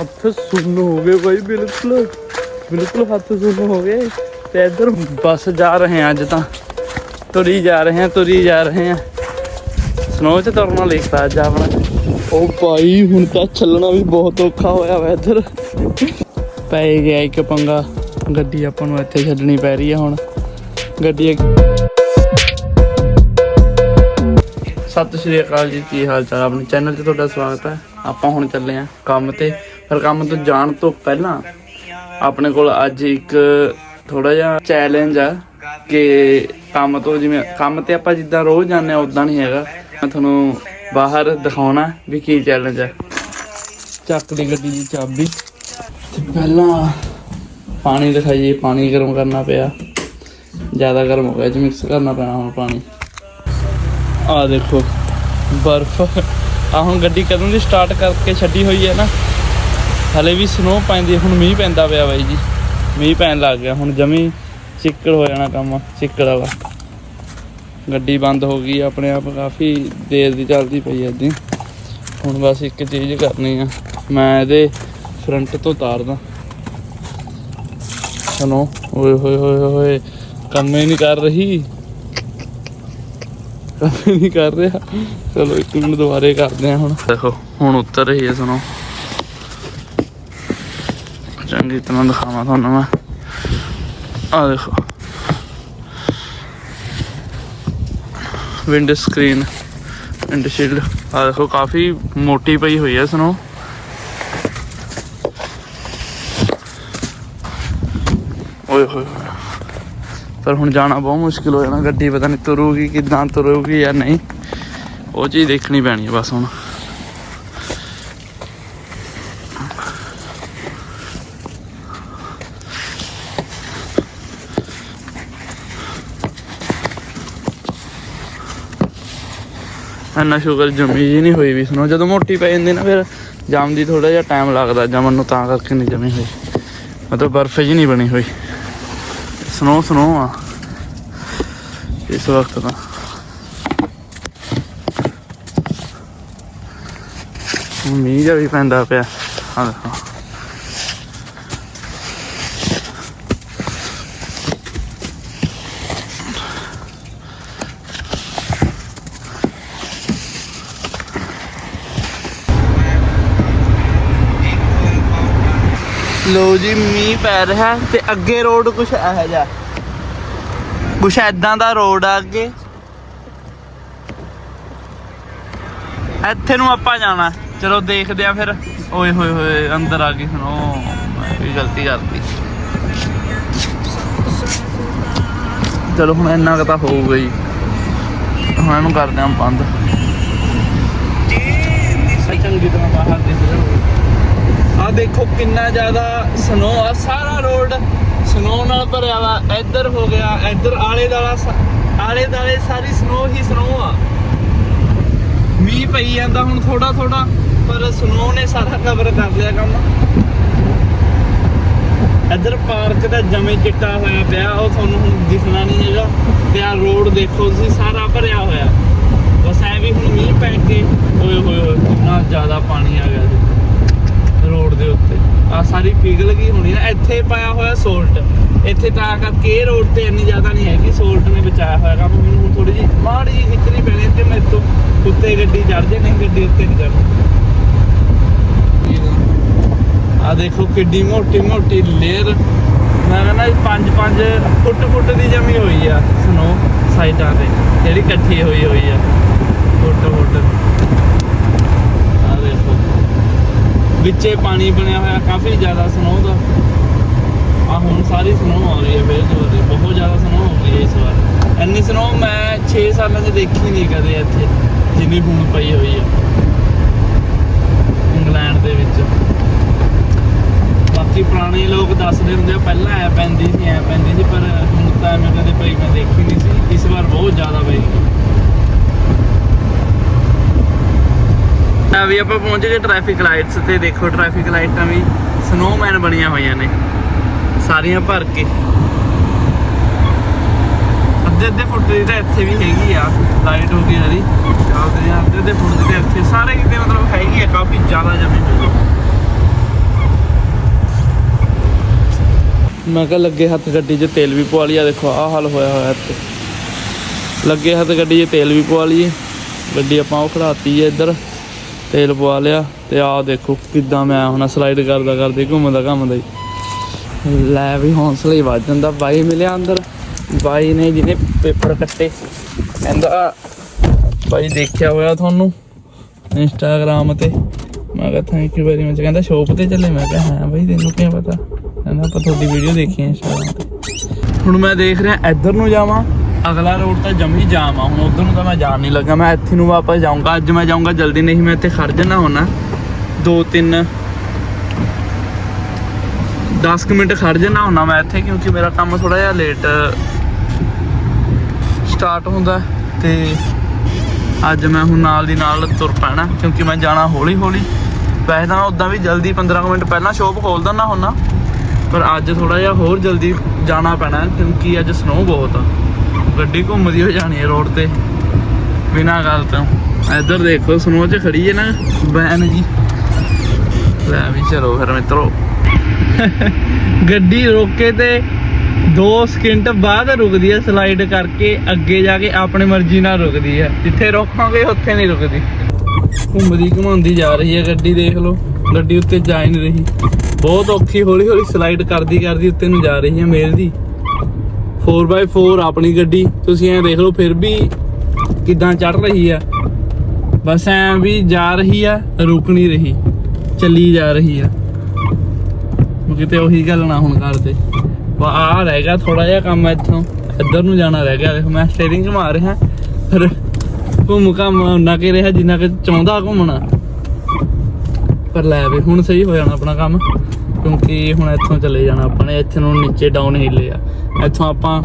ਹੱਥ ਸੁੰਨ ਹੋ ਗਏ ਬਾਈ ਬਿਲਕੁਲ। ਬਿਲਕੁਲ ਹੱਥ ਸੁੰਨ ਹੋ ਗਏ। ਤੇ ਇੱਧਰ ਬੱਸ ਜਾ ਰਹੇ ਹਾਂ ਅੱਜ ਤਾਂ। ਤੁਰੀ ਜਾ ਰਹੇ ਹਾਂ ਤੁਰੀ ਜਾ ਰਹੇ ਹਾਂ। ਸਨੋ ਚ ਤੁਰਨਾ ਲਿਖਤਾ ਅੱਜ ਆਪਣਾ। ਉਹ ਭਾਈ ਹੁਣ ਤਾਂ ਚੱਲਣਾ ਵੀ ਬਹੁਤ ਔਖਾ ਹੋਇਆ ਵਾ ਇੱਧਰ। ਪੈ ਗਿਆ ਇੱਕ ਪੰਗਾ। ਗੱਡੀ ਆਪਾਂ ਨੂੰ ਇੱਥੇ ਛੱਡਣੀ ਪੈ ਰਹੀ ਹੈ ਹੁਣ। ਗੱਡੀ ਸਤਿ ਸ਼੍ਰੀ ਅਕਾਲ ਜੀ ਕੀ ਹਾਲ ਚਾਲ? ਆਪਣੇ ਚੈਨਲ 'ਤੇ ਤੁਹਾਡਾ ਸਵਾਗਤ ਹੈ। ਆਪਾਂ ਹੁਣ ਚੱਲੇ ਆਂ ਕੰਮ ਤੇ। ਪਰ ਕੰਮ ਤੋਂ ਜਾਣ ਤੋਂ ਪਹਿਲਾਂ ਆਪਣੇ ਕੋਲ ਅੱਜ ਇੱਕ ਥੋੜਾ ਜਿਹਾ ਚੈਲੰਜ ਆ ਕਿ ਕੰਮ ਤੋਂ ਜਿਵੇਂ ਕੰਮ ਤੇ ਆਪਾਂ ਜਿੱਦਾਂ ਰੋਜ਼ ਜਾਂਦੇ ਆ ਉਦਾਂ ਨਹੀਂ ਹੈਗਾ। ਮੈਂ ਤੁਹਾਨੂੰ ਬਾਹਰ ਦਿਖਾਉਣਾ ਵੀ ਕੀ ਚੈਲੰਜ ਆ। ਚੱਕ ਲਈ ਗੱਡੀ ਦੀ ਚਾਬੀ। ਤੇ ਪਹਿਲਾਂ ਪਾਣੀ ਦਿਖਾਈਏ, ਪਾਣੀ ਗਰਮ ਕਰਨਾ ਪਿਆ। ਜ਼ਿਆਦਾ ਗਰਮ ਹੋ ਗਿਆ ਇਹ ਮਿਕਸ ਕਰਨਾ ਪੈਣਾ ਹੁਣ ਪਾਣੀ। ਆ ਦੇਖੋ, ਬਰਫ਼। ਆ ਹੁਣ ਗੱਡੀ ਕਦੋਂ ਦੀ ਸਟਾਰਟ ਕਰਕੇ ਛੱਡੀ ਹੋਈ ਹੈ ਨਾ? ਹਲੇ ਵੀ ਸਨੋ ਪੈਂਦੀ, ਹੁਣ ਮੀਂਹ ਪੈਂਦਾ ਪਿਆ ਬਾਈ ਜੀ। ਮੀਂਹ ਪੈਣ ਲੱਗ ਗਿਆ, ਹੁਣ ਜਮੀ ਚਿੱਕੜ ਹੋ ਜਾਣਾ ਕੰਮ, ਚਿੱਕੜ ਵਾਲਾ। ਗੱਡੀ ਬੰਦ ਹੋ ਗਈ, ਆਪਣੇ ਆਪ ਕਾਫੀ ਦੇਰ ਦੀ ਚੱਲਦੀ ਪਈ ਐ ਇੱਦਾਂ। ਹੁਣ ਬਸ ਇੱਕ ਚੀਜ਼ ਕਰਨੀ ਆ, ਮੈਂ ਇਹਦੇ ਫਰੰਟ ਤੋਂ ਤਾਰਦਾ ਸੁਣੋ, ਓਏ, ਹੋਏ ਹੋਏ ਹੋਏ, ਕੰਮ ਹੀ ਨਹੀਂ ਕਰ ਰਹੀ। ਕੰਮ ਨਹੀਂ ਕਰ ਰਿਹਾ। ਚਲੋ ਇੱਕ ਮਿੰਟ ਦੁਬਾਰੇ ਕਰਦੇ ਆ ਹੁਣ। ਦੇਖੋ, ਹੁਣ ਉਤਰ ਰਹੀ ਹੈ, ਸੁਣੋ। ਚੰਗੀ ਤਰ੍ਹਾਂ ਦਿਖਾਵਾਂ ਤੁਹਾਨੂੰ ਮੈਂ ਆ ਦੇਖੋ ਵਿੰਡ ਸਕਰੀਨ ਵਿੰਡ ਸ਼ੀਲਡ ਆ ਦੇਖੋ ਕਾਫੀ ਮੋਟੀ ਪਈ ਹੋਈ ਹੈ ਸੁਣੋ ਓਏ ਹੋਏ ਪਰ ਹੁਣ ਜਾਣਾ ਬਹੁਤ ਮੁਸ਼ਕਿਲ ਹੋ ਜਾਣਾ, ਗੱਡੀ ਪਤਾ ਨਹੀਂ ਤੁਰੂਗੀ ਕਿਦਾਂ ਤੁਰੂਗੀ ਜਾਂ ਨਹੀਂ। ਉਹ ਚੀਜ਼ ਦੇਖਣੀ ਪੈਣੀ ਹੈ ਬਸ ਹੁਣ। ਇੰਨਾ ਸ਼ੂਗਰ ਜਮੀ ਜੀ ਨਹੀਂ ਹੋਈ ਵੀ ਸੁਣੋ। ਜਦੋਂ ਮੋਟੀ ਪੈ ਜਾਂਦੀ ਨਾ ਫਿਰ ਜੰਮਦੀ ਥੋੜਾ ਜਿਹਾ ਟਾਈਮ ਲੱਗਦਾ ਜਮਨ ਨੂੰ ਤਾਂ ਕਰਕੇ ਨਹੀਂ ਜਮੀ ਹੋਈ। ਮਤਲਬ ਬਰਫ਼ ਜੀ ਨਹੀਂ ਬਣੀ ਹੋਈ। ਸਨੋ ਸਨੋ ਆ। ਇਸ ਵਕਤ ਤਾਂ। ਮੀਂਹ ਜਿਹਾ ਵੀ ਪੈਂਦਾ ਪਿਆ। ਆ ਦੇਖੋ। ਲੋ ਜੀ ਮੀਂਹ ਪੈ ਰਿਹਾ ਤੇ ਅੱਗੇ ਰੋਡ ਕੁਛ ਇਹੋ ਜਿਹਾ। ਕੁਛ ਐਦਾਂ ਦਾ ਰੋਡ ਆ ਅੱਗੇ। ਇੱਥੇ ਨੂੰ ਆਪਾਂ ਜਾਣਾ। ਚਲੋ ਦੇਖਦੇ ਆ ਫਿਰ। ਓਏ ਹੋਏ ਹੋਏ ਅੰਦਰ ਆ ਗਈ ਸੁਣੋ ਮੈਂ ਵੀ ਗਲਤੀ ਕਰਤੀ। ਚਲੋ ਹੁਣ ਇੰਨਾ ਕੁ ਤਾਂ ਹੋਊਗਾ ਹੀ ਹੁਣ ਇਹਨੂੰ ਕਰਦੇ ਆਂ ਬੰਦ। ਚੰਗੀ ਤਰ੍ਹਾਂ ਬਾਹਰ ਰਿਹਾ ਆ ਦੇਖੋ ਕਿੰਨਾ ਜ਼ਿਆਦਾ ਸਨੋ ਆ ਸਾਰਾ ਰੋਡ ਸਨੋ ਨਾਲ ਭਰਿਆ ਵਾ, ਇੱਧਰ ਹੋ ਗਿਆ, ਇੱਧਰ ਆਲੇ ਦਾਲਾ ਆਲੇ ਦਾਲੇ ਸਾਰੀ ਸਨੋ ਹੀ ਸਨੋ ਆ। ਮੀਂਹ ਪਈ ਜਾਂਦਾ ਹੁਣ ਥੋੜਾ ਥੋੜਾ ਪਰ ਸਨੋ ਨੇ ਸਾਰਾ ਕਵਰ ਕਰ ਲਿਆ ਕੰਮ। ਇੱਧਰ ਪਾਰਕ ਦਾ ਜਮੇ ਚਿੱਟਾ ਹੋਇਆ ਪਿਆ, ਉਹ ਤੁਹਾਨੂੰ ਹੁਣ ਦਿਖਣਾ ਨਹੀਂ ਹੈਗਾ। ਤੇ ਆ ਰੋਡ ਦੇਖੋ ਤੁਸੀਂ, ਸਾਰਾ ਭਰਿਆ ਹੋਇਆ। ਬਸ ਐ ਵੀ ਹੁਣ ਮੀਂਹ ਪੈ ਕੇ, ਓਏ ਹੋਏ ਹੋਏ, ਕਿੰਨਾ ਜ਼ਿਆਦਾ ਪਾਣੀ ਆ ਗਿਆ। ਜੀ ਰੋਡ ਦੇ ਉੱਤੇ। ਆ ਸਾਰੀ ਪਿਘਲ ਗਈ ਹੋਣੀ ਨਾ ਇੱਥੇ ਪਾਇਆ ਹੋਇਆ ਸੋਲਟ ਇੱਥੇ ਤਾਂ ਕਰਕੇ ਇਹ ਰੋਡ ਤੇ ਇੰਨੀ ਜ਼ਿਆਦਾ ਨਹੀਂ ਹੈਗੀ। ਸੋਲਟ ਨੇ ਬਚਾਇਆ ਹੋਇਆ ਕੰਮ। ਮੈਨੂੰ ਹੁਣ ਥੋੜੀ ਜਿਹੀ ਮਾੜੀ ਜਿਹੀ ਖਿੱਚਣੀ ਪੈਣੀ ਤੇ ਮੇਰੇ ਤੋਂ ਉੱਤੇ ਗੱਡੀ ਚੜ ਜੇ, ਨਹੀਂ ਗੱਡੀ ਉੱਤੇ ਨਹੀਂ ਚੜ੍ਹਦੀ ਆ ਦੇਖੋ ਕਿੱਡੀ ਮੋਟੀ ਮੋਟੀ ਲੇਅਰ ਮੈਂ ਕਹਿੰਦਾ 5-5 ਫੁੱਟ ਫੁੱਟ ਦੀ ਜਮੀ ਹੋਈ ਆ ਸਨੋ ਸਾਈਡਾਂ ਤੇ। ਜਿਹੜੀ ਇਕੱਠੀ ਹੋਈ ਹੋਈ ਆ। ਫੁੱਟ ਫੁੱਟ। ਵਿੱਚੇ ਪਾਣੀ ਬਣਿਆ ਹੋਇਆ, ਕਾਫੀ ਜ਼ਿਆਦਾ ਸਨੋ ਦਾ। ਆ ਹੁਣ ਸਾਰੀ ਸਨੋ ਆ ਰਹੀ ਹੈ ਫੇਰ ਜੋਰ ਬਹੁਤ ਜ਼ਿਆਦਾ ਸਨੋ ਹੋ ਗਈ ਇਸ ਵਾਰ। ਇੰਨੀ ਸਨੋ ਮੈਂ 6 ਸਾਲਾਂ 'ਚ ਦੇਖੀ ਨਹੀਂ ਕਦੇ ਇੱਥੇ, ਜਿੰਨੀ ਹੁਣ ਪਈ ਹੋਈ ਹੈ। ਇੰਗਲੈਂਡ ਦੇ ਵਿੱਚ। ਬਾਕੀ ਪੁਰਾਣੇ ਲੋਕ ਦੱਸਦੇ ਹੁੰਦੇ ਆ, ਪਹਿਲਾਂ ਐ ਪੈਂਦੀ ਸੀ, ਐ ਪੈਂਦੀ ਸੀ, ਪਰ ਹੁਣ ਤਾਂ ਮੈਂ ਕਦੇ ਪਈ, ਮੈਂ ਦੇਖੀ ਨਹੀਂ ਸੀ। ਇਸ ਵਾਰ ਬਹੁਤ ਜ਼ਿਆਦਾ ਪਈ। ਆ ਵੀ ਆਪਾਂ ਪਹੁੰਚ ਗਏ ਟ੍ਰੈਫਿਕ ਲਾਈਟਸ ਤੇ, ਦੇਖੋ ਟ੍ਰੈਫਿਕ ਲਾਈਟਾਂ ਵੀ ਸਨੋਮੈਨ ਬਣੀਆਂ ਹੋਈਆਂ ਨੇ। ਸਾਰੀਆਂ ਭਰ ਕੇ। ਅੱਧੇ ਅੱਧੇ ਫੁੱਟ ਦੀ ਤਾਂ ਇੱਥੇ ਵੀ ਹੈਗੀ ਆ ਲਾਈਟ ਹੋ ਗਈ ਜਿਹੜੀ ਚੱਲਦੇ ਆ, ਅੱਧੇ ਅੱਧੇ ਫੁੱਟ ਦੀ ਤਾਂ ਇੱਥੇ। ਸਾਰੇ ਕਿਤੇ ਮਤਲਬ ਹੈਗੀ ਆ, ਕਾਫੀ ਜ਼ਿਆਦਾ ਜਮੀ ਹੋਈ ਮੈਂ ਕਿਹਾ ਲੱਗੇ ਹੱਥ ਗੱਡੀ 'ਚ ਤੇਲ ਵੀ ਪਵਾ ਲਿਆ ਦੇਖੋ, ਆਹ ਹਾਲ ਹੋਇਆ ਹੋਇਆ ਇੱਥੇ। ਲੱਗੇ ਹੱਥ ਗੱਡੀ 'ਚ ਤੇਲ ਵੀ ਪਵਾ ਲਈਏ। ਗੱਡੀ ਆਪਾਂ ਉਹ ਖੜਾਤੀ ਹੈ ਇੱਧਰ। ਤੇਲ ਪਵਾ ਲਿਆ ਤੇ ਆਹ ਦੇਖੋ ਕਿੱਦਾਂ ਮੈਂ ਹੁਣ ਸਲਾਈਡ ਕਰਦਾ ਕਰਦੇ ਘੁੰਮਦਾ ਘੁੰਮਦਾ ਹੀ। ਲੈ ਵੀ ਹੌਂਸਲਾ ਹੀ ਵੱਜ ਜਾਂਦਾ। ਬਾਈ ਮਿਲਿਆ ਅੰਦਰ। ਬਾਈ ਨੇ ਜਿਹਨੇ ਪੇਪਰ ਕੱਟੇ, ਕਹਿੰਦਾ, ਬਾਈ ਦੇਖਿਆ ਹੋਇਆ ਤੁਹਾਨੂੰ ਇੰਸਟਾਗ੍ਰਾਮ ਤੇ। ਮੈਂ ਕਿਹਾ ਥੈਂਕ ਯੂ ਵੈਰੀ ਮਚ ਕਹਿੰਦਾ ਸ਼ੋਪ ਤੇ ਚੱਲੇ? ਮੈਂ ਕਿਹਾ, ਹਾਂ ਬਾਈ, ਤੈਨੂੰ ਕੀ ਪਤਾ? ਕਹਿੰਦਾ, ਆਪਾਂ ਤੁਹਾਡੀ ਵੀਡੀਓ ਦੇਖੀ ਹੈ ਇੰਸਟਾਗ੍ਰਾਮ ਤੇ। ਹੁਣ ਮੈਂ ਦੇਖ ਰਿਹਾ, ਇੱਧਰ ਨੂੰ ਜਾਵਾਂ। ਅਗਲਾ ਰੋਡ ਤਾਂ ਜਮੀ ਜਾਮ ਆ, ਹੁਣ ਉਧਰ ਨੂੰ ਤਾਂ ਮੈਂ ਜਾਣ ਨਹੀਂ ਲੱਗਾ। ਮੈਂ ਇੱਥੇ ਨੂੰ ਵਾਪਸ ਜਾਊਂਗਾ, ਅੱਜ ਮੈਂ ਜਾਊਂਗਾ, ਜਲਦੀ ਨਹੀਂ ਮੈਂ ਇੱਥੇ ਖੜ ਜਾਣਾ ਹੋਣਾ। 2 3 10 ਮਿੰਟ ਖੜ ਜਾਣਾ ਹੋਣਾ ਮੈਂ ਇੱਥੇ, ਕਿਉਂਕਿ ਮੇਰਾ ਕੰਮ ਥੋੜਾ ਜਿਹਾ ਲੇਟ ਸਟਾਰਟ ਹੁੰਦਾ ਤੇ ਅੱਜ ਮੈਂ ਹੁਣ ਨਾਲ ਦੀ ਨਾਲ ਤੁਰ ਪੈਣਾ, ਕਿਉਂਕਿ ਮੈਂ ਜਾਣਾ ਹੌਲੀ ਹੌਲੀ ਵੈਸੇ ਤਾਂ ਉਦਾਂ ਵੀ ਜਲਦੀ 15 ਕੁ ਮਿੰਟ ਪਹਿਲਾਂ ਸ਼ੋਪ ਖੋਲ ਦਿੰਦਾ ਹੁੰਨਾ ਪਰ ਅੱਜ ਥੋੜਾ ਜਿਹਾ ਹੋਰ ਜਲਦੀ ਜਾਣਾ ਪੈਣਾ, ਕਿਉਂਕਿ ਅੱਜ ਸਨੋ ਬਹੁਤ ਆ। ਗੱਡੀ ਘੁੰਮਦੀ ਹੋ ਜਾਣੀ ਹੈ ਰੋਡ ਤੇ। ਬਿਨਾਂ ਗੱਲ ਤੋਂ। ਇੱਧਰ ਦੇਖੋ ਸਨੋ 'ਚ ਖੜੀ ਹੈ ਨਾ ਵੈਨ ਜੀ। ਲੈ ਵੀ ਚਲੋ ਫਿਰ ਮਿੱਤਰੋ। ਗੱਡੀ ਰੋਕੇ ਤੇ 2 ਸਕਿੰਟ ਬਾਅਦ ਰੁਕਦੀ ਹੈ, ਸਲਾਈਡ ਕਰਕੇ ਅੱਗੇ ਜਾ ਕੇ ਆਪਣੀ ਮਰਜ਼ੀ ਨਾਲ ਰੁਕਦੀ ਹੈ। ਜਿੱਥੇ ਰੋਕਾਂਗੇ, ਉੱਥੇ ਨਹੀਂ ਰੁਕਦੀ। ਘੁੰਮਦੀ ਘੁਮਾਉਂਦੀ ਜਾ ਰਹੀ ਹੈ ਗੱਡੀ, ਦੇਖ ਲਓ। ਗੱਡੀ ਉੱਤੇ ਜਾ ਹੀ ਨਹੀਂ ਰਹੀ। ਬਹੁਤ ਔਖੀ ਹੌਲੀ ਹੌਲੀ ਸਲਾਈਡ ਕਰਦੀ ਕਰਦੀ ਉੱਤੇ ਨੂੰ ਜਾ ਰਹੀ ਹੈ ਮੇਲ ਦੀ। 4x4 ਆਪਣੀ ਗੱਡੀ। ਤੁਸੀਂ ਐ ਦੇਖ ਲਓ, ਫਿਰ ਵੀ ਕਿਦਾਂ ਚੜ ਰਹੀ ਆ। ਬਸ ਐ ਵੀ ਜਾ ਰਹੀ ਆ, ਰੁਕ ਨਹੀਂ ਰਹੀ, ਚੱਲੀ ਜਾ ਰਹੀ ਆ। ਕਿਤੇ ਉਹੀ ਗੱਲ ਨਾ ਹੁਣ ਕਰਦੇ ਵਾ, ਆ ਰਹਿ ਗਿਆ ਥੋੜਾ ਜਿਹਾ ਕੰਮ ਇੱਥੋਂ। ਇੱਧਰ ਨੂੰ ਜਾਣਾ ਰਹਿ ਗਿਆ। ਦੇਖੋ, ਮੈਂ ਸਟੀਅਰਿੰਗ ਘੁਮਾ ਰਿਹਾ, ਪਰ ਘੁੰਮ ਘੰਮ ਉਹਨਾਂ ਕੇ ਰਿਹਾ, ਜਿੰਨਾ ਕਿ ਚਾਹੁੰਦਾ ਘੁੰਮਣਾ। ਪਰ ਲੈ ਵੀ, ਹੁਣ ਸਹੀ ਹੋ ਜਾਣਾ ਆਪਣਾ ਕੰਮ, ਕਿਉਂਕਿ ਹੁਣ ਇੱਥੋਂ ਚਲੇ ਜਾਣਾ ਆਪਾਂ ਨੇ। ਇੱਥੇ ਨੂੰ ਨੀਚੇ ਡਾਊਨ ਹਿੱਲੇ ਆ। ਇੱਥੋਂ ਆਪਾਂ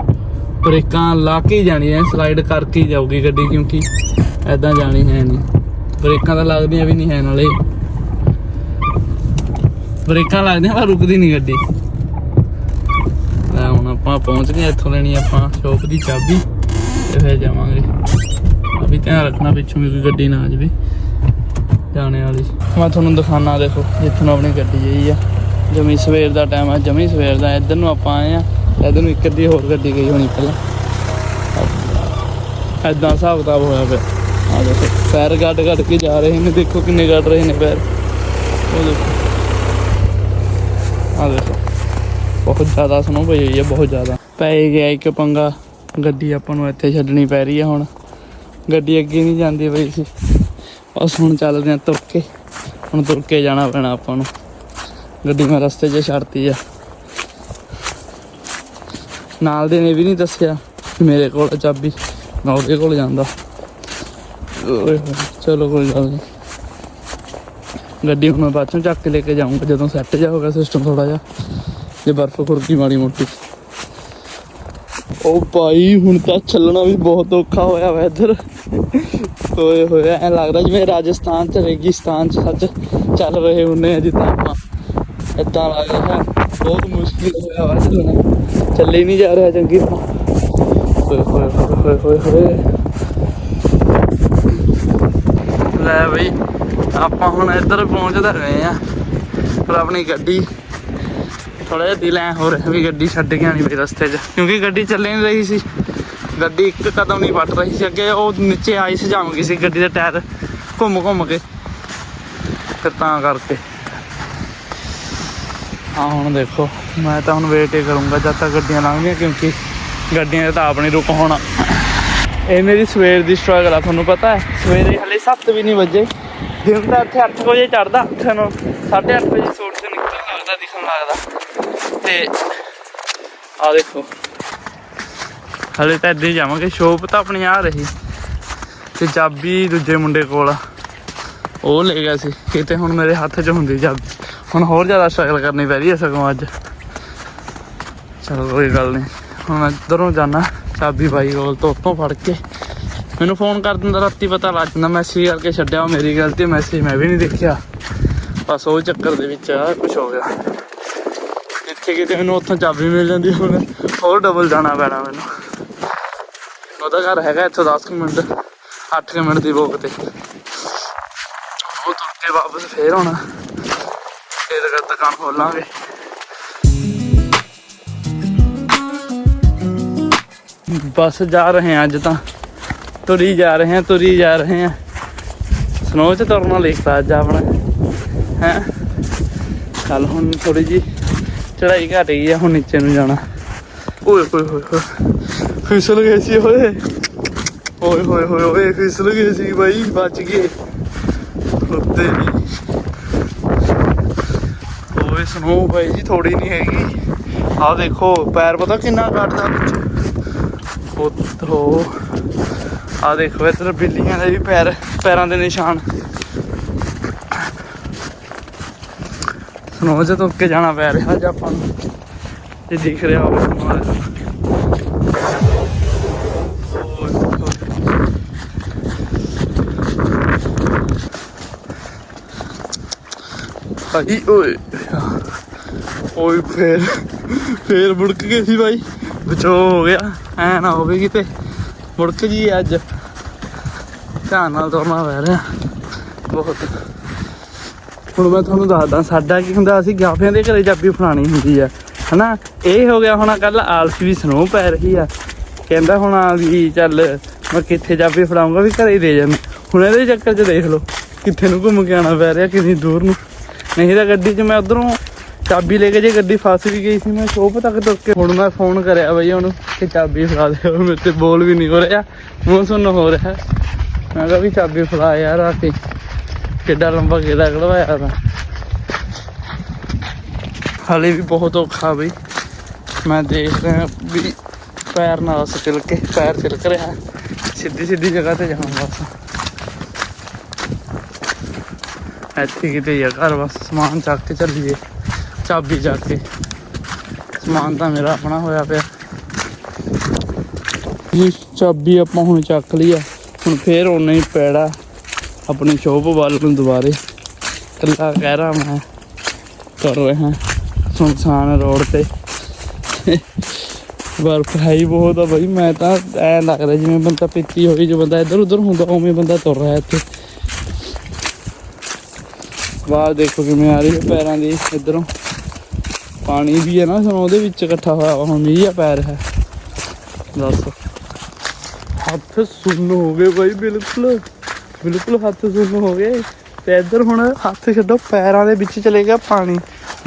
ਬ੍ਰੇਕਾਂ ਲਾ ਕੇ ਹੀ ਜਾਣੀ ਐ ਸਲਾਈਡ ਕਰਕੇ ਹੀ ਜਾਊਗੀ ਗੱਡੀ ਕਿਉਂਕਿ ਐਦਾਂ ਜਾਣੀ ਹੈ ਨਹੀਂ। ਬ੍ਰੇਕਾਂ ਤਾਂ ਲੱਗਦੀਆਂ ਵੀ ਨਹੀਂ ਹੈ ਨਾਲੇ। ਬ੍ਰੇਕਾਂ ਲੱਗਦੀਆਂ ਪਰ ਰੁਕਦੀ ਨਹੀਂ ਗੱਡੀ। ਲੈ ਹੁਣ ਆਪਾਂ ਪਹੁੰਚ ਗਏ ਇੱਥੋਂ ਲੈਣੀ ਆਪਾਂ ਸ਼ੋਪ ਦੀ ਚਾਬੀ ਤੇ ਫਿਰ ਜਾਵਾਂਗੇ। ਆ ਵੀ ਧਿਆਨ ਰੱਖਣਾ ਪਿੱਛੋਂ ਵੀ ਕੋਈ ਗੱਡੀ ਨਾ ਆ ਜਾਵੇ ਜਾਣੇ ਵਾਲੀ। ਮੈਂ ਤੁਹਾਨੂੰ ਦਿਖਾਣਾ ਦੇਖੋ, ਜਿੱਥੋਂ ਆਪਣੀ ਗੱਡੀ ਆਈ ਆ। ਜਮੀ ਸਵੇਰ ਦਾ ਟਾਈਮ ਆ, ਜਮੀ ਸਵੇਰ ਦਾ, ਇੱਧਰ ਨੂੰ ਆਪਾਂ ਆਏ ਆ ਇਹਦੇ ਨੂੰ ਇੱਕ ਅੱਧੀ ਹੋਰ ਗੱਡੀ ਗਈ ਹੋਣੀ ਪਹਿਲਾਂ। ਐਦਾਂ ਹਿਸਾਬ ਕਿਤਾਬ ਹੋਇਆ ਪਿਆ। ਆ ਦੇਖੋ, ਪੈਰ ਗੱਡ ਗੱਡ ਕੇ ਜਾ ਰਹੇ ਨੇ, ਦੇਖੋ ਕਿੰਨੇ ਗੱਡ ਰਹੇ ਨੇ ਪੈਰ। ਉਹ ਦੇਖੋ। ਆ ਦੇਖੋ, ਬਹੁਤ ਜ਼ਿਆਦਾ ਸਨੋ ਪਈ ਹੋਈ ਹੈ ਬਹੁਤ ਜ਼ਿਆਦਾ। ਪੈ ਗਿਆ ਇੱਕ ਪੰਗਾ। ਗੱਡੀ ਆਪਾਂ ਨੂੰ ਇੱਥੇ ਛੱਡਣੀ ਪੈ ਰਹੀ ਹੈ ਹੁਣ। ਗੱਡੀ ਅੱਗੇ ਨਹੀਂ ਜਾਂਦੀ ਪਈ ਸੀ। ਬਸ ਹੁਣ ਚੱਲਦੇ ਆ ਤੁਰ ਕੇ। ਹੁਣ ਤੁਰ ਕੇ ਜਾਣਾ ਪੈਣਾ ਆਪਾਂ ਨੂੰ। ਗੱਡੀ ਮੈਂ ਰਸਤੇ 'ਚ ਛੱਡਤੀ ਆ। ਨਾਲ ਦੇ ਨੇ ਵੀ ਨਹੀਂ ਦੱਸਿਆ ਮੇਰੇ ਕੋਲ ਚਾਬੀ ਨਾ ਉਹਦੇ ਕੋਲ ਜਾਂਦਾ। ਚਲੋ ਕੋਈ ਗੱਲ ਨਹੀਂ। ਗੱਡੀ ਹੁਣ ਮੈਂ ਬਾਅਦ ਚੋਂ ਚੱਕ ਕੇ ਲੈ ਕੇ ਜਾਊਂਗਾ, ਜਦੋਂ ਸੈੱਟ ਜਾ ਹੋਗਾ ਸਿਸਟਮ ਥੋੜਾ ਜਿਹਾ, ਜੇ ਬਰਫ਼ ਖੁਰਕੀ ਮਾੜੀ ਮੋਟੀ। ਉਹ ਭਾਈ, ਹੁਣ ਤਾਂ ਚੱਲਣਾ ਵੀ ਬਹੁਤ ਔਖਾ ਹੋਇਆ ਵਾ ਇੱਧਰ। ਹੋਏ ਹੋਏ, ਐ ਲੱਗਦਾ ਜਿਵੇਂ ਰਾਜਸਥਾਨ ਚ ਰੇਗਿਸਤਾਨ ਚ ਸੱਚ ਚੱਲ ਰਹੇ ਹੁੰਨੇ ਆ ਜਿੱਦਾਂ ਆਪਾਂ। ਏਦਾਂ ਲੱਗ ਰਿਹਾ ਬਹੁਤ ਮੁਸ਼ਕਿਲ ਹੋਇਆ ਵਾ ਚੱਲਣਾ ਚੱਲੇ ਹੀ ਨਹੀਂ ਜਾ ਰਿਹਾ ਚੰਗੀ ਤਰ੍ਹਾਂ। ਹੋਏ ਹੋਏ ਹੋਏ ਹੋਏ ਹੋਏ ਹੋਏ ਲੈ ਬਈ, ਆਪਾਂ ਹੁਣ ਇੱਧਰ ਪਹੁੰਚਦੇ ਗਏ ਆ ਪਰ ਆਪਣੀ ਗੱਡੀ ਥੋੜਾ ਜਿਹਾ ਦਿਲ ਐ ਹੋ ਰਿਹਾ ਵੀ ਗੱਡੀ ਛੱਡ ਕੇ ਆਣੀ ਪਈ ਰਸਤੇ 'ਚ। ਕਿਉਂਕਿ ਗੱਡੀ ਚੱਲੇ ਨਹੀਂ ਰਹੀ ਸੀ। ਗੱਡੀ ਇੱਕ ਕਦਮ ਨਹੀਂ ਵੱਟ ਰਹੀ ਸੀ ਅੱਗੇ, ਉਹ ਨੀਚੇ ਆਈਸ ਜੰਮ ਗਈ ਸੀ ਗੱਡੀ ਦੇ ਟਾਇਰ ਘੁੰਮ ਘੁੰਮ ਕੇ। ਫਿਰ ਤਾਂ ਕਰਕੇ। ਹਾਂ ਹੁਣ ਦੇਖੋ, ਮੈਂ ਤਾਂ ਹੁਣ ਵੇਟ ਹੀ ਕਰੂੰਗਾ ਜਦ ਤੱਕ ਗੱਡੀਆਂ ਲੰਘਦੀਆਂ, ਕਿਉਂਕਿ ਗੱਡੀਆਂ ਦਾ ਤਾਂ ਆਪ ਨਹੀਂ ਰੁਕ ਹੋਣਾ। ਇਹ ਮੇਰੀ ਸਵੇਰ ਦੀ ਸਟਰਗਲ ਆ, ਤੁਹਾਨੂੰ ਪਤਾ ਹੈ। ਸਵੇਰੇ ਹਲੇ 7 ਵੀ ਨਹੀਂ ਵਜੇ। ਦਿਨ ਤਾਂ ਇੱਥੇ 8 ਵਜੇ ਚੜਦਾ 8 ਨੂੰ 8:30 ਵਜੇ ਸੂਰਜ ਨਿਕਲਣ ਲੱਗਦਾ, ਦਿਖਣ ਲੱਗਦਾ। ਤੇ ਆ ਦੇਖੋ। ਹਲੇ ਤਾਂ ਇੱਦਾਂ ਹੀ ਜਾਵਾਂਗੇ, ਸ਼ੋਪ ਤਾਂ ਆਪਣੀ ਆ ਰਹੀ। ਤੇ ਚਾਬੀ ਦੂਜੇ ਮੁੰਡੇ ਕੋਲ ਉਹ ਲੈ ਗਿਆ ਸੀ ਕਿਤੇ ਹੁਣ ਮੇਰੇ ਹੱਥ 'ਚ ਹੁੰਦੀ ਚਾਬੀ ਹੁਣ ਹੋਰ ਜ਼ਿਆਦਾ ਸਟਰਗਲ ਕਰਨੀ ਪੈ ਰਹੀ ਹੈ ਸਗੋਂ ਅੱਜ। ਚਲੋ ਕੋਈ ਗੱਲ ਨਹੀਂ। ਹੁਣ ਮੈਂ ਇੱਧਰੋਂ ਜਾਣਾ ਚਾਬੀ ਬਾਈ ਕੋਲ ਤੋਂ ਉੱਤੋਂ ਫੜ ਕੇ। ਮੈਨੂੰ ਫੋਨ ਕਰ ਦਿੰਦਾ, ਰਾਤੀ ਪਤਾ ਲੱਗ ਜਾਂਦਾ ਮੈਸੇਜ ਕਰਕੇ ਛੱਡਿਆ ਉਹ ਮੇਰੀ ਗਲਤੀ ਮੈਸੇਜ ਮੈਂ ਵੀ ਨਹੀਂ ਦੇਖਿਆ। ਬਸ ਉਹ ਚੱਕਰ ਦੇ ਵਿੱਚ ਆ ਕੁਝ ਹੋ ਗਿਆ। ਜਿੱਥੇ ਕਿਤੇ ਮੈਨੂੰ ਉੱਥੋਂ ਚਾਬੀ ਮਿਲ ਜਾਂਦੀ ਹੁਣ ਹੋਰ ਡਬਲ ਜਾਣਾ ਪੈਣਾ ਮੈਨੂੰ। ਉਹਦਾ ਘਰ ਹੈਗਾ ਇੱਥੋਂ 10 ਕੁ ਮਿੰਟ 8 ਕੁ ਮਿੰਟ ਦੀ ਵੋਕ ਤੇ। ਉਹ ਤੁਰ ਕੇ ਵਾਪਸ ਫੇਰ ਆਉਣਾ। ਦੁਕਾਨ ਖੋਲਾਂਗੇ। ਬਸ ਜਾ ਰਹੇ ਹਾਂ ਅੱਜ ਤਾਂ। ਤੁਰੀ ਜਾ ਰਹੇ ਹਾਂ ਤੁਰੀ ਜਾ ਰਹੇ ਹਾਂ। ਸਨੋ ਚ ਤੁਰਨਾ ਲਿਖਤਾ ਅੱਜ ਆਪਣਾ। ਹੈ? ਕੱਲ ਹੁਣ ਥੋੜੀ ਜੀ ਚੜਾਈ ਘਟ ਗਈ ਆ ਹੁਣ ਨੀਚੇ ਨੂੰ ਜਾਣਾ। ਓਏ ਹੋਏ ਹੋਏ ਫਿਸਲ ਗਏ ਸੀ ਓਏ। ਓਏ ਹੋਏ ਹੋਏ ਓਏ ਫਿਸਲ ਗਏ ਸੀ ਬਾਈ ਬਚ ਗਏ ਉੱਤੇ ਵੀ। ਓਏ ਸਨੋ ਬਾਈ ਜੀ ਥੋੜੀ ਨਹੀਂ ਹੈਗੀ। ਆਹ ਦੇਖੋ, ਪੈਰ ਪਤਾ ਕਿੰਨਾ ਕੱਟਦਾ ਵਿੱਚ। ਉੱਤੋਂ ਆ ਦੇਖੋ, ਇੱਧਰ ਬਿੱਲੀਆਂ ਦੇ ਵੀ ਪੈਰ, ਪੈਰਾਂ ਦੇ ਨਿਸ਼ਾਨ। ਸਨੋ ਚ ਤੁਰ ਕੇ ਜਾਣਾ ਪੈ ਰਿਹਾ ਅੱਜ ਆਪਾਂ ਨੂੰ। ਇਹ ਦਿਖ ਰਿਹਾ ਹੋਵੇ ਭਾਈ ਓਏ। ਓਏ ਫੇਰ ਫੇਰ ਮੁੜਕ ਗਏ ਸੀ ਬਾਈ। ਬਚੋ ਹੋ ਗਿਆ, ਐ ਨਾ ਹੋਵੇ ਕਿਤੇ। ਮੁੜਕ ਜੀ ਅੱਜ। ਧਿਆਨ ਨਾਲ ਤੁਰਨਾ ਪੈ ਰਿਹਾ। ਬਹੁਤ। ਹੁਣ ਮੈਂ ਤੁਹਾਨੂੰ ਦੱਸਦਾ, ਸਾਡਾ ਕੀ ਹੁੰਦਾ, ਅਸੀਂ ਗਾਫਿਆਂ ਦੇ ਘਰੇ ਚਾਬੀ ਫਲਾਣੀ ਹੁੰਦੀ ਆ। ਹਨਾ? ਇਹ ਹੋ ਗਿਆ ਹੁਣ ਕੱਲ ਆਲਸੀ ਵੀ ਸਨੋ ਪੈ ਰਹੀ ਆ। ਕਹਿੰਦਾ ਹੁਣ ਆ ਵੀ ਚੱਲ, ਮੈਂ ਕਿੱਥੇ ਚਾਬੀ ਫੜਾਉਂਗਾ ਵੀ ਘਰੇ ਹੀ ਦੇ ਜਾਂਦਾ। ਹੁਣ ਇਹਦੇ ਚੱਕਰ 'ਚ ਦੇਖ ਲਓ, ਕਿੱਥੇ ਨੂੰ ਘੁੰਮ ਕੇ ਆਉਣਾ ਪੈ ਰਿਹਾ ਕਿੰਨੀ ਦੂਰ ਨੂੰ। ਨਹੀਂ ਤਾਂ ਗੱਡੀ 'ਚ ਮੈਂ ਉਧਰੋਂ ਚਾਬੀ ਲੈ ਕੇ ਜੇ ਗੱਡੀ ਫਸ ਵੀ ਗਈ ਸੀ, ਮੈਂ ਸ਼ੋਪ ਤੱਕ ਤੁਰ ਕੇ ਹੁਣ ਮੈਂ ਫੋਨ ਕਰਿਆ ਬਈ ਉਹਨੂੰ ਕਿ ਚਾਬੀ ਫੜਾ ਦੇ, ਉਹ ਮੇਰੇ ਤੇ ਬੋਲ ਵੀ ਨਹੀਂ ਹੋ ਰਿਹਾ, ਮੂੰਹ ਸੁਣ ਹੋ ਰਿਹਾ। ਮੈਂ ਕਿਹਾ ਵੀ ਚਾਬੀ ਫੜਾ ਯਾਰ ਆ ਕੇ, ਕਿੱਡਾ ਲੰਬਾ ਗੇੜਾ ਕਢਵਾਇਆ ਤਾਂ ਹਾਲੇ ਵੀ ਬਹੁਤ ਔਖਾ ਬਈ। ਮੈਂ ਦੇਖ ਰਿਹਾ ਵੀ ਪੈਰ ਨਾਲ ਸਕਿਲ ਕੇ, ਪੈਰ ਤਿਲਕ ਰਿਹਾ। ਸਿੱਧੀ ਸਿੱਧੀ ਜਗ੍ਹਾ ਤੇ ਜਾਵਾਂ ਬਸ। ਇੱਥੇ ਕਿਤੇ ਹੀ ਆ ਘਰ ਬਸ ਸਮਾਨ ਚੱਕ ਕੇ ਚੱਲੀਏ। ਚਾਬੀ ਚੱਕ ਕੇ। ਸਮਾਨ ਤਾਂ ਮੇਰਾ ਆਪਣਾ ਹੋਇਆ ਪਿਆ। ਜੀ ਚਾਬੀ ਆਪਾਂ ਹੁਣ ਚੱਕ ਲਈ ਆ। ਹੁਣ ਫੇਰ ਉਹਨੇ ਹੀ ਪੈੜਾ ਆਪਣੀ ਸ਼ੋਪ ਵੱਲ ਨੂੰ ਦੁਬਾਰੇ। ਕੱਲਾ ਕਹਿ ਰਹਾ ਮੈਂ, ਕਰ ਰਿਹਾ ਸੁਨਸਾਨ ਰੋਡ ਤੇ। ਬਰਫ ਹੈ ਹੀ ਬਹੁਤ ਆ ਬਈ, ਮੈਂ ਤਾਂ ਐ ਲੱਗਦਾ ਜਿਵੇਂ ਬੰਦਾ ਪਿੱਤੀ ਹੋਈ, ਜੋ ਬੰਦਾ ਇੱਧਰ ਉੱਧਰ ਹੁੰਦਾ, ਉਵੇਂ ਬੰਦਾ ਤੁਰ ਰਿਹਾ ਇੱਥੇ। ਬਾਹਰ ਦੇਖੋ ਕਿਵੇਂ ਆ ਰਹੀ ਹੈ ਪੈਰਾਂ ਦੀ ਇੱਧਰੋਂ। ਪਾਣੀ ਵੀ ਹੈ ਨਾ ਹੁਣ ਉਹਦੇ ਵਿੱਚ ਇਕੱਠਾ ਹੋਇਆ ਵਾ, ਹੁਣ ਮੀਂਹ ਆ ਪੈ ਰਿਹਾ ਦੱਸ। ਹੱਥ ਸੁੰਨ ਹੋ ਗਏ ਬਾਈ ਬਿਲਕੁਲ। ਬਿਲਕੁਲ ਹੱਥ ਸੁੰਨ ਹੋ ਗਏ। ਤੇ ਇੱਧਰ ਹੁਣ ਹੱਥ ਛੱਡੋ ਪੈਰਾਂ ਦੇ ਵਿੱਚ ਚਲੇ ਗਿਆ ਪਾਣੀ।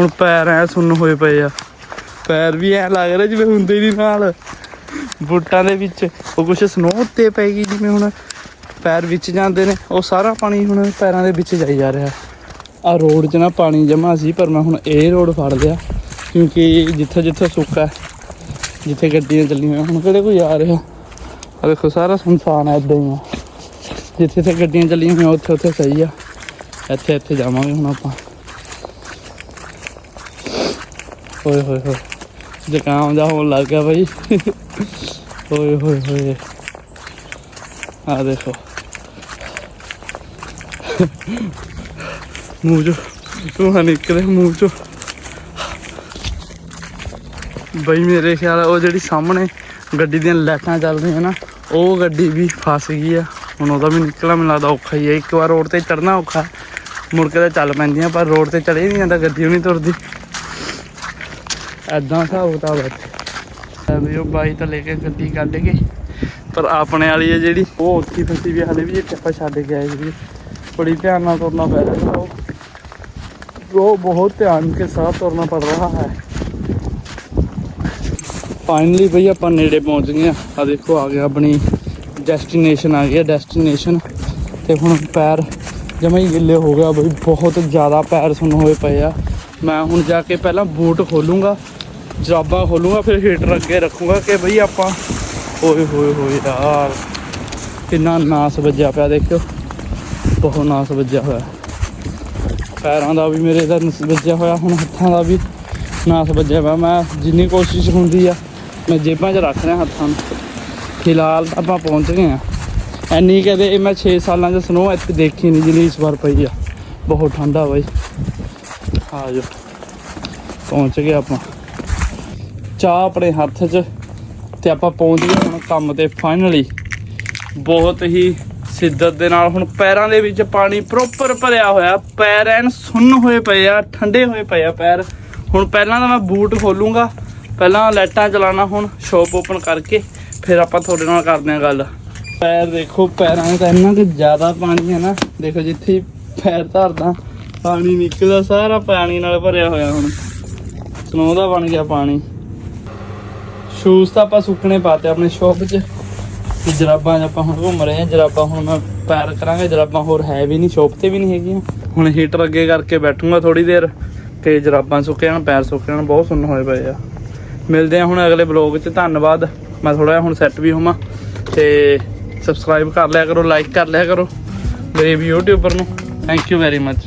ਹੁਣ ਪੈਰ ਐ ਸੁੰਨ ਹੋਏ ਪਏ ਆ। ਪੈਰ ਵੀ ਐ ਲੱਗ ਰਿਹਾ ਜਿਵੇਂ ਹੁੰਦੇ ਹੀ ਨਹੀਂ ਨਾਲ। ਬੂਟਾਂ ਦੇ ਵਿੱਚ ਉਹ ਕੁਛ ਸਨੋ ਉੱਤੇ ਪੈ ਗਈ ਜਿਵੇਂ ਹੁਣ ਪੈਰ ਵਿੱਚ ਜਾਂਦੇ ਨੇ। ਉਹ ਸਾਰਾ ਪਾਣੀ ਹੁਣ ਪੈਰਾਂ ਦੇ ਵਿੱਚ ਜਾਈ ਜਾ ਰਿਹਾ। ਆ ਰੋਡ 'ਚ ਨਾ ਪਾਣੀ ਜਮਾ ਸੀ ਪਰ ਮੈਂ ਹੁਣ ਇਹ ਰੋਡ ਫੜ ਲਿਆ। ਕਿਉਂਕਿ ਜਿੱਥੇ ਜਿੱਥੇ ਸੁੱਕਾ ਹੈ, ਜਿੱਥੇ ਗੱਡੀਆਂ ਚੱਲੀਆਂ ਹੁਣ ਕਿਹੜੇ ਕੋਈ ਆ ਰਿਹਾ ਆ ਦੇਖੋ ਸਾਰਾ ਸੁਨਸਾਨ ਹੈ ਇਦਾਂ ਹੀ ਆ ਜਿੱਥੇ ਤੇ ਗੱਡੀਆਂ ਚੱਲੀਆਂ ਹੋਈਆਂ ਉੱਥੇ ਉੱਥੇ ਸਹੀ ਆ ਇੱਥੇ ਇੱਥੇ ਜਾਵਾਂਗੇ ਹੁਣ ਆਪਾਂ ਓਏ ਹੋਏ ਹੋਏ ਜ਼ੁਕਾਮ ਜਾ ਹੋਣ ਲੱਗ ਗਿਆ ਬਾਈ ਓਏ ਹੋਏ ਹੋਏ ਆ ਦੇਖੋ ਮੂੰਹ ਚੋਂ ਧੂੰਆਂ ਨਿਕਲੇ ਮੂੰਹ ਚੋਂ ਬਈ ਮੇਰੇ ਖਿਆਲ ਉਹ ਜਿਹੜੀ ਸਾਹਮਣੇ ਗੱਡੀ ਦੀਆਂ ਲਾਈਟਾਂ ਚੱਲ ਰਹੀਆਂ ਨਾ, ਉਹ ਗੱਡੀ ਵੀ ਫਸ ਗਈ ਆ। ਹੁਣ ਉਹਦਾ ਵੀ ਨਿਕਲਣਾ, ਮੈਨੂੰ ਲੱਗਦਾ ਔਖਾ ਹੀ ਆ। ਇੱਕ ਵਾਰ ਰੋਡ ਤੇ ਚੜਨਾ ਔਖਾ। ਮੁੜ ਕੇ ਤਾਂ ਚੱਲ ਪੈਂਦੀਆਂ, ਪਰ ਰੋਡ ਤੇ ਚੜੇ ਨਹੀਂ ਜਾਂਦਾ ਗੱਡੀ ਨਹੀਂ ਤੁਰਦੀ। ਐਦਾਂ ਹਿਸਾਬ ਕਿਤਾਬ ਹੈ ਵੀ ਉਹ ਬਾਈ ਤਾਂ ਲੈ ਕੇ ਗੱਡੀ ਕੱਢ ਕੇ, ਪਰ ਆਪਣੇ ਵਾਲੀ ਹੈ ਜਿਹੜੀ, ਉਹ ਉੱਥੀ ਫਸੀ ਵੀ ਹਲੇ ਵੀ ਟੱਪਾ ਛੱਡ ਗਿਆ ਜਿਹੜੀ ਬੜੀ ਧਿਆਨ ਨਾਲ ਤੁਰਨਾ ਪੈ ਰਿਹਾ ਉਹ ਬਹੁਤ ਧਿਆਨ ਕੇ ਸਾਥ ਤੁਰਨਾ ਪੜ ਰਿਹਾ ਹੈ। ਫਾਈਨਲੀ ਬਈ ਆਪਾਂ ਨੇੜੇ ਪਹੁੰਚ ਗਏ ਆ ਆ ਦੇਖੋ, ਆ ਗਿਆ ਆਪਣੀ ਡੈਸਟੀਨੇਸ਼ਨ ਆ ਗਿਆ ਡੈਸਟੀਨੇਸ਼ਨ ਤੇ ਹੁਣ ਪੈਰ ਜਮਾ ਹੀ ਗਿੱਲੇ ਹੋ ਗਿਆ ਬਈ। ਬਹੁਤ ਜ਼ਿਆਦਾ ਪੈਰ ਸੁੰਨ ਹੋਏ ਪਏ ਆ। ਮੈਂ ਹੁਣ ਜਾ ਕੇ ਪਹਿਲਾਂ ਬੂਟ ਖੋਲੂੰਗਾ, ਜਰਾਬਾਂ ਖੋਲੂੰਗਾ, ਫਿਰ ਹੀਟਰ ਅੱਗੇ ਰੱਖੂੰਗਾ ਕਿ ਬਈ ਆਪਾਂ ਓਏ ਹੋਏ ਹੋਏ ਯਾਰ, ਕਿੰਨਾ ਨਾਸ ਵੱਜਿਆ ਪਿਆ ਦੇਖਿਓ। ਬਹੁਤ ਨਾਸ ਵੱਜਿਆ ਹੋਇਆ। ਪੈਰਾਂ ਦਾ ਵੀ ਮੇਰੇ ਦਾ ਨਸ ਵੱਜਿਆ ਹੋਇਆ, ਹੁਣ ਹੱਥਾਂ ਦਾ ਵੀ ਨਾਸ ਵੱਜਿਆ ਪਿਆ। ਮੈਂ ਜਿੰਨੀ ਕੋਸ਼ਿਸ਼ ਹੁੰਦੀ ਆ ਮੈਂ ਜੇਬਾਂ 'ਚ ਰੱਖ ਰਿਹਾ ਹੱਥਾਂ ਨੂੰ। ਫਿਲਹਾਲ ਆਪਾਂ ਪਹੁੰਚ ਗਏ ਆ ਐਨੀ ਕਦੇ ਇਹ ਮੈਂ 6 ਸਾਲਾਂ 'ਚ ਸਨੋ ਇੱਥੇ ਦੇਖੀ ਨਹੀਂ ਜਿੰਨੀ ਇਸ ਵਾਰ ਪਈ ਆ। ਬਹੁਤ ਠੰਡਾ ਬਾਈ। ਆ ਜਾਓ। ਪਹੁੰਚ ਗਏ ਆਪਾਂ। ਚਾਹ ਆਪਣੇ ਹੱਥ 'ਚ ਤੇ ਆਪਾਂ ਪਹੁੰਚ ਗਏ ਹੁਣ ਕੰਮ ਤੇ ਫਾਈਨਲੀ ਬਹੁਤ ਹੀ ਸਿੱਦਤ ਦੇ ਨਾਲ ਹੁਣ ਪੈਰਾਂ ਦੇ ਵਿੱਚ ਪਾਣੀ ਪ੍ਰੋਪਰ ਭਰਿਆ ਹੋਇਆ। ਪੈਰ ਐਨ ਸੁੰਨ ਹੋਏ ਪਏ ਆ, ਠੰਡੇ ਹੋਏ ਪਏ ਆ ਪੈਰ। ਹੁਣ ਪਹਿਲਾਂ ਤਾਂ ਮੈਂ ਬੂਟ ਖੋਲੂੰਗਾ। ਪਹਿਲਾਂ ਲਾਈਟਾਂ ਚਲਾਣਾ ਹੁਣ ਸ਼ੋਪ ਓਪਨ ਕਰਕੇ, ਫਿਰ ਆਪਾਂ ਤੁਹਾਡੇ ਨਾਲ ਕਰਦੇ ਹਾਂ ਗੱਲ। ਪੈਰ ਦੇਖੋ, ਪੈਰਾਂ 'ਚ ਇੰਨਾ ਕਿ ਜ਼ਿਆਦਾ ਪਾਣੀ ਹੈ ਨਾ, ਦੇਖੋ ਜਿੱਥੇ ਪੈਰ ਧਰਦਾ, ਪਾਣੀ ਨਿਕਲਦਾ, ਸਾਰਾ ਪਾਣੀ ਨਾਲ ਭਰਿਆ ਹੋਇਆ ਹੁਣ। ਸਨੋ ਦਾ ਬਣ ਗਿਆ ਪਾਣੀ। ਸ਼ੂਜ਼ ਤਾਂ ਆਪਾਂ ਸੁੱਕਣੇ ਪਾਤੇ ਆਪਣੇ ਸ਼ੌਪ 'ਚ। ਤੇ ਜਰਾਬਾਂ 'ਚ ਆਪਾਂ ਹੁਣ ਘੁੰਮ ਰਹੇ ਹਾਂ, ਜਰਾਬਾਂ ਹੁਣ ਮੈਂ ਪੈਰ ਕਰਾਂਗੇ ਜਰਾਬਾਂ ਹੋਰ ਹੈ ਵੀ ਨਹੀਂ ਸ਼ੌਪ ਤੇ ਵੀ ਨਹੀਂ ਹੈਗੀਆਂ। ਹੁਣ ਹੀਟਰ ਅੱਗੇ ਕਰਕੇ ਬੈਠੂਗਾ ਥੋੜੀ ਦੇਰ, ਤੇ ਜਰਾਬਾਂ ਸੁੱਕ ਜਾਣ, ਪੈਰ ਸੁੱਕ ਜਾਣ, ਬਹੁਤ ਸੁੰਨ ਹੋਏ ਪਏ ਆ। ਮਿਲਦੇ ਆ ਹੁਣ ਅਗਲੇ ਬਲੌਗ 'ਚ। ਧੰਨਵਾਦ। ਮੈਂ ਥੋੜਾ ਜਿਹਾ ਹੁਣ ਸੈੱਟ ਵੀ ਹੋਵਾਂ ਤੇ ਸਬਸਕ੍ਰਾਈਬ ਕਰ ਲਿਆ ਕਰੋ ਲਾਈਕ ਕਰ ਲਿਆ ਕਰੋ ਮੇਰੇ ਵੀ ਯੂਟਿਊਬਰ ਨੂੰ। Thank you very much